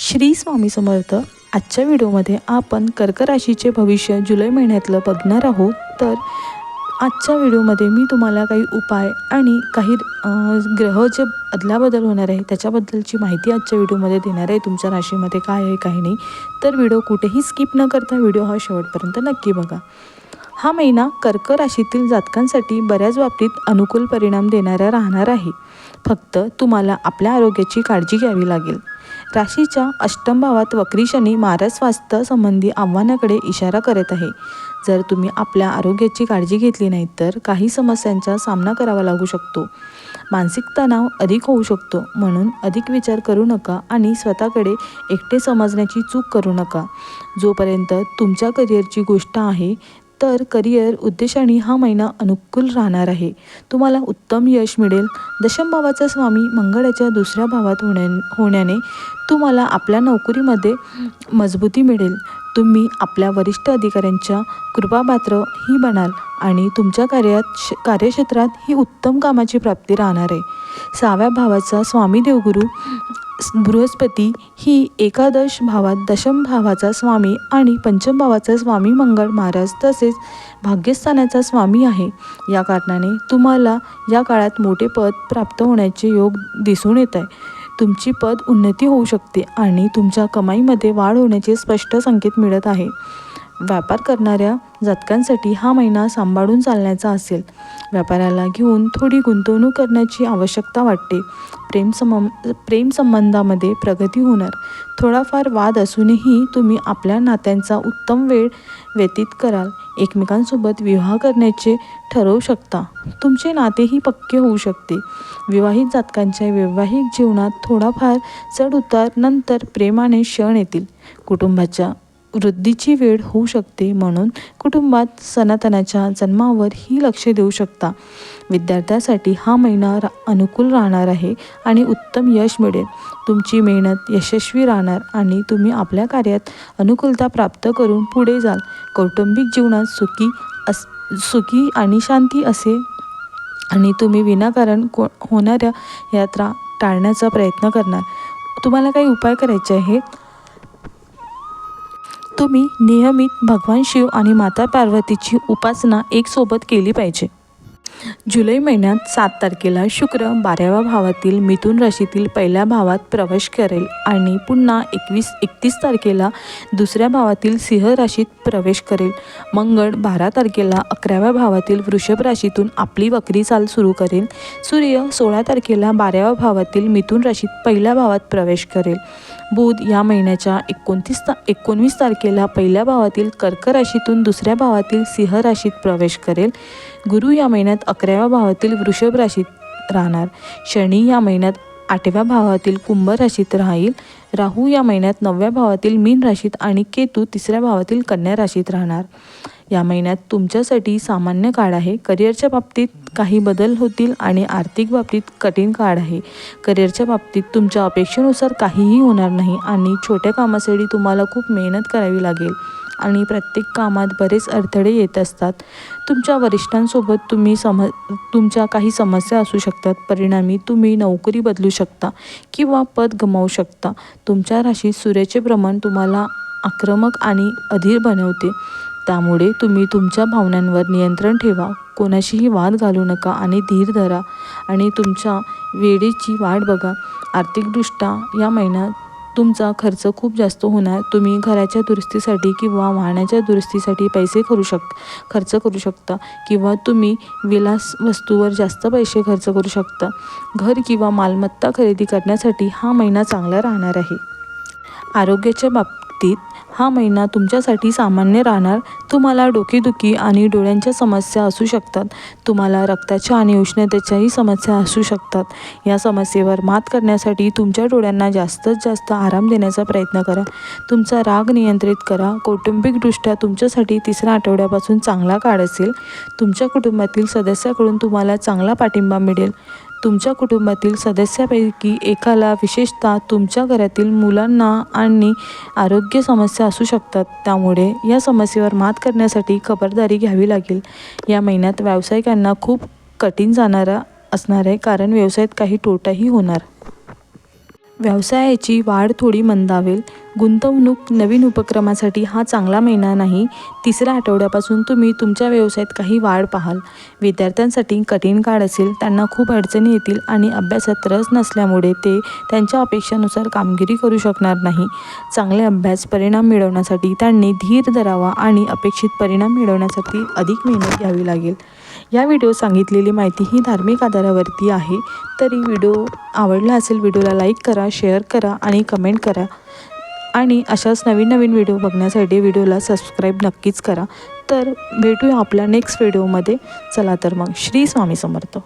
श्री स्वामी समर्थ आजच्या व्हिडिओमध्ये आपण कर्क राशीचे भविष्य जुलै महिन्यातलं बघणार आहोत. तर आजच्या व्हिडिओमध्ये मी तुम्हाला काही उपाय आणि काही ग्रह जे अदलाबदल होणार आहे त्याच्याबद्दलची माहिती आजच्या व्हिडिओमध्ये देणार आहे. तुमच्या राशीमध्ये काय आहे काही नाही. तर व्हिडिओ कुठेही स्किप न करता व्हिडिओ हा शेवटपर्यंत नक्की बघा. हा महिना कर्क राशीतील जातकांसाठी बऱ्याच बाबतीत अनुकूल परिणाम देणारा राहणार आहे. फक्त तुम्हाला आपल्या आरोग्याची काळजी घ्यावी लागेल. राशीच्या अष्टम भावात वक्री शनी महाराज स्वास्थ्य संबंधी आव्हानाकडे इशारा करत आहे. जर तुम्ही आपल्या आरोग्याची काळजी घेतली नाही तर काही समस्यांचा सामना करावा लागू शकतो. मानसिक तणाव अधिक होऊ शकतो म्हणून अधिक विचार करू नका आणि स्वतःकडे एकटे समजण्याची चूक करू नका. जोपर्यंत तुमच्या करिअरची गोष्ट आहे तर करिअर उद्देशाने हा महिना अनुकूल राहणार आहे. तुम्हाला उत्तम यश मिळेल. दशम भावाचा स्वामी मंगळाच्या दुसऱ्या भावात होण्या होण्याने तुम्हाला आपल्या नोकरीमध्ये मजबूती मिळेल. तुम्ही आपल्या वरिष्ठ अधिकाऱ्यांच्या कृपापात्र ही बनाल आणि तुमच्या कार्यात श- कार्यक्षेत्रात ही उत्तम कामाची प्राप्ती राहणार आहे. सहाव्या भावाचा स्वामी देवगुरू बृहस्पती ही एकादश भावात दशम भावाचा स्वामी आणि पंचम भावाचा स्वामी मंगळ महाराज तसेच भाग्यस्थानाचा स्वामी आहे. या कारणाने तुम्हाला या काळात मोठे पद प्राप्त होण्याचे योग दिसून येत आहे तुमची पद उन्नती होऊ शकते आणि तुमच्या कमाईमध्ये वाढ होण्याचे स्पष्ट संकेत मिळत आहे. व्यापार करणाऱ्या जातकांसाठी हा महिना सांभाळून चालण्याचा असेल. व्यापाराला घेऊन थोडी गुंतवणूक करण्याची आवश्यकता वाटते. प्रेम सम प्रेम संबंधामध्ये प्रगती होणार. थोडाफार वाद असूनही तुम्ही आपल्या नात्यांचा उत्तम वेळ व्यतीत कराल. एकमेकांसोबत विवाह करण्याचे ठरवू शकता. तुमचे नातेही पक्के होऊ शकते. विवाहित जातकांच्या वैवाहिक जीवनात थोडाफार चढ उतार नंतर प्रेमाने क्षण येतील. कुटुंबाच्या वृद्धीची वेळ होऊ शकते म्हणून कुटुंबात सनातनाच्या जन्मावर ही लक्ष देऊ शकता. विद्यार्थ्यासाठी हा महिना रा अनुकूल राहणार आहे आणि उत्तम यश मिळेल. तुमची मेहनत यशस्वी राहणार आणि तुम्ही आपल्या कार्यात अनुकूलता प्राप्त करून पुढे जाल. कौटुंबिक जीवनात सुखी अस सुखी आणि शांती असे आणि तुम्ही विनाकारण को होणाऱ्या यात्रा टाळण्याचा प्रयत्न करणार. तुम्हाला काही उपाय करायचे आहेत? तुम्ही नियमित भगवान शिव आणि माता पार्वतीची उपासना एकसोबत केली पाहिजे. जुलै महिन्यात सात तारखेला शुक्र बाराव्या भावातील मिथुन राशीतील पहिल्या भावात प्रवेश करेल आणि पुन्हा एकवीस एकतीस तारखेला दुसऱ्या भावातील सिंह राशीत प्रवेश करेल. मंगळ बारा तारखेला अकराव्या भावातील वृषभ राशीतून आपली वक्री चाल सुरू करेल. सूर्य सोळा तारखेला बाराव्या भावातील मिथुन राशीत पहिल्या भावात प्रवेश करेल. बुध या महिन्याच्या एकोणतीस ता एकोणवीस तारखेला पहिल्या भावातील कर्क राशीतून दुसऱ्या भावातील सिंह राशीत प्रवेश करेल. गुरु या महिन्यात अकराव्या भावातील वृषभ राशीत राहणार. शनी या महिन्यात आठव्या भावातील कुंभ राशीत राहील. राहू या महिन्यात नवव्या भावातील मीन राशीत आणि केतू तिसऱ्या भावातील कन्या राशीत राहणार. या महिन्यात तुमच्यासाठी सामान्य काळ आहे. करिअरच्या बाबतीत काही बदल होतील आणि आर्थिक बाबतीत कठीण काळ आहे. करिअरच्या बाबतीत तुमच्या अपेक्षेनुसार काहीही होणार नाही आणि छोट्या कामासाठी तुम्हाला खूप मेहनत करावी लागेल आणि प्रत्येक कामात बरेच अडथळे येत असतात. तुमच्या वरिष्ठांसोबत तुम्ही सम तुमच्या काही समस्या असू शकतात. परिणामी तुम्ही नोकरी बदलू शकता किंवा पद गमावू शकता. तुमच्या राशीत सूर्याचे प्रमाण तुम्हाला आक्रमक आणि अधीर बनवते. त्यामुळे तुम्ही तुमच्या भावनांवर नियंत्रण ठेवा. कोणाशीही वाद घालू नका आणि धीर धरा. आणि तुमच्या वेळेची वाट बघा. आर्थिकदृष्ट्या या महिन्यात तुमचा खर्च खूप जास्त होणार. तुम्ही घराच्या दुरुस्तीसाठी किंवा वाहनाच्या दुरुस्तीसाठी पैसे करू शक खर्च करू शकता. किंवा तुम्ही विलास वस्तूवर जास्त पैसे खर्च करू शकता. घर किंवा मालमत्ता खरेदी करण्यासाठी हा महिना चांगला राहणार आहे. आरोग्याच्या बाबतीत हा महिना तुमच्यासाठी सामान्य राहणार. तुम्हाला डोकेदुखी आणि डोळ्यांच्या समस्या असू शकतात. तुम्हाला रक्ताच्या आणि उष्णतेच्याही समस्या असू शकतात. या समस्येवर मात करण्यासाठी तुमच्या डोळ्यांना जास्तीत जास्त आराम देण्याचा प्रयत्न करा. तुमचा राग नियंत्रित करा. कौटुंबिकदृष्ट्या तुमच्यासाठी तिसऱ्या आठवड्यापासून चांगला काळ असेल. तुमच्या कुटुंबातील सदस्याकडून तुम्हाला चांगला पाठिंबा मिळेल. तुमच्या कुटुंबातील सदस्यापैकी एकाला विशेषतः तुमच्या घरातील मुलांना आणि आरोग्य समस्या असू शकतात. त्यामुळे या समस्येवर मात मात करण्यासाठी खबरदारी घ्यावी लागेल. या महिन्यात व्यावसायिकांना खूप कठीण जाणारा असणार आहे कारण व्यवसायात काही तोटाही होणार. व्यवसायाची वाढ थोडी मंदावेल. गुंतवणूक नवीन उपक्रमासाठी हा चांगला महिना नाही. तिसऱ्या आठवड्यापासून तुम्ही तुमच्या व्यवसायात काही वाढ पाहाल. विद्यार्थ्यांसाठी कठीण काळ असेल त्यांना खूप अडचणी येतील आणि अभ्यासात रस नसल्यामुळे ते त्यांच्या अपेक्षानुसार कामगिरी करू शकणार नाही. चांगले अभ्यास परिणाम मिळवण्यासाठी त्यांनी धीर धरावा आणि अपेक्षित परिणाम मिळवण्यासाठी अधिक मेहनत घ्यावी लागेल. या व्हिडिओ सांगितलेली माहिती ही धार्मिक आधारावरती आहे. तरी व्हिडिओ आवडला असेल व्हिडिओला लाईक करा शेअर करा आणि कमेंट करा. आणि अशाच नवीन नवीन व्हिडिओ बघण्यासाठी व्हिडिओला सबस्क्राईब नक्कीच करा. तर भेटूया आपल्या नेक्स्ट व्हिडिओमध्ये चला तर मग श्री स्वामी समर्थ.